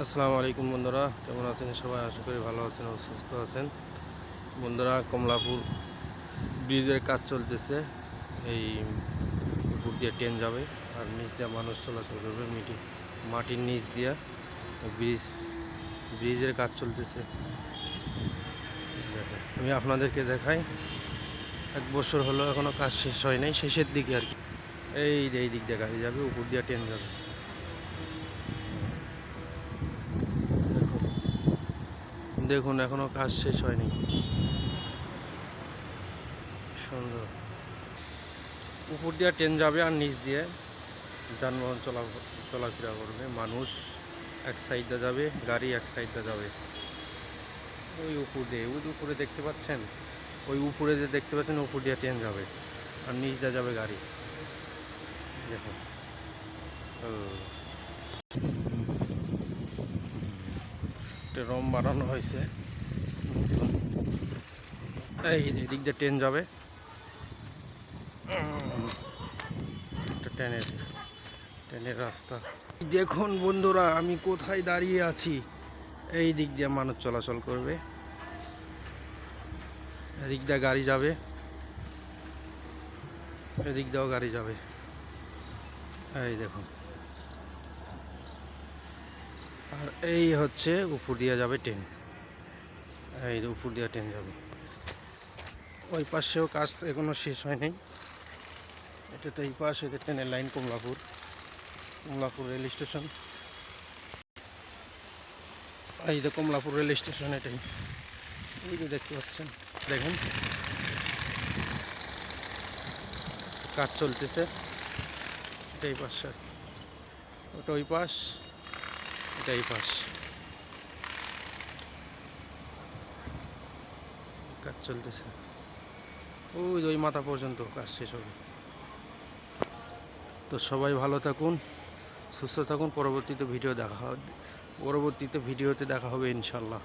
আসসালামু আলাইকুম বন্ধুরা, কেমন আছেন সবাই? আশা করি ভালো আছেন ও সুস্থ আছেন। বন্ধুরা, কমলাপুর ব্রিজের কাজ চলতেছে। এই উপর দিয়ে ট্রেন যাবে আর নিচ দিয়ে মানুষ চলাচল করবে মিটি, মাটির নিচ দিয়ে। ব্রিজ, ব্রিজের কাজ চলতেছে। আমি আপনাদেরকে দেখাই। এক বছর হলো এখনও কাজ শেষ হয় নাই, শেষের দিকে আর কি। এই এই দিক দিয়ে যাবে, উপর দিয়ে ট্রেন যাবে। দেখুন, এখনও কাজ শেষ হয়নি। সুন্দর। উপর দিয়ে ট্রেন যাবে আর নিচ দিয়ে যানবাহন চলা চলাফেরা করবে। মানুষ এক সাইডে যাবে, গাড়ি এক সাইডে যাবে। ওই উপর দিয়ে, ওই উপরে দেখতে পাচ্ছেন? ওই উপরে যে দেখতে পাচ্ছেন, উপর দিয়ে ট্রেন যাবে আর নিচ দিয়ে যাবে গাড়ি। দেখুন। ও। একটা রম বানানো হয়েছে। এই এদিক দিয়ে ট্রেন যাবে। একটা ট্রেনের ট্রেনের রাস্তা। দেখুন বন্ধুরা, আমি কোথায় দাঁড়িয়ে আছি? এই দিক দিয়ে মানুষ চলাচল করবে। এদিক দিয়ে গাড়ি যাবে। এদিক দিয়েও গাড়ি যাবে। এই দেখুন। আর এই হচ্ছে উপর দিয়ে যাবে ট্রেন এই উপর দিয়ে ট্রেন যাবে। ওই পাশেও কাজ এখনও শেষ হয়নি। এটা তো এই পাশে এটা ট্রেনের line Kamalapur. Kamalapur rail station. এই যে কমলাপুর রেল স্টেশন এটাই। এই যে দেখতে পাচ্ছেন, দেখেন। কাজ চলতেছে। এটা এই পাশে। ওটা ওই পাশ। এটা এই পাশ কাজ চলতেছে। ওই ওই মাথা পর্যন্ত কাজ শেষ হবে। তো সবাই ভালো থাকুন, সুস্থ থাকুন। পরবর্তীতে ভিডিও দেখা পরবর্তীতে ভিডিওতে দেখা হবে ইনশাল্লাহ।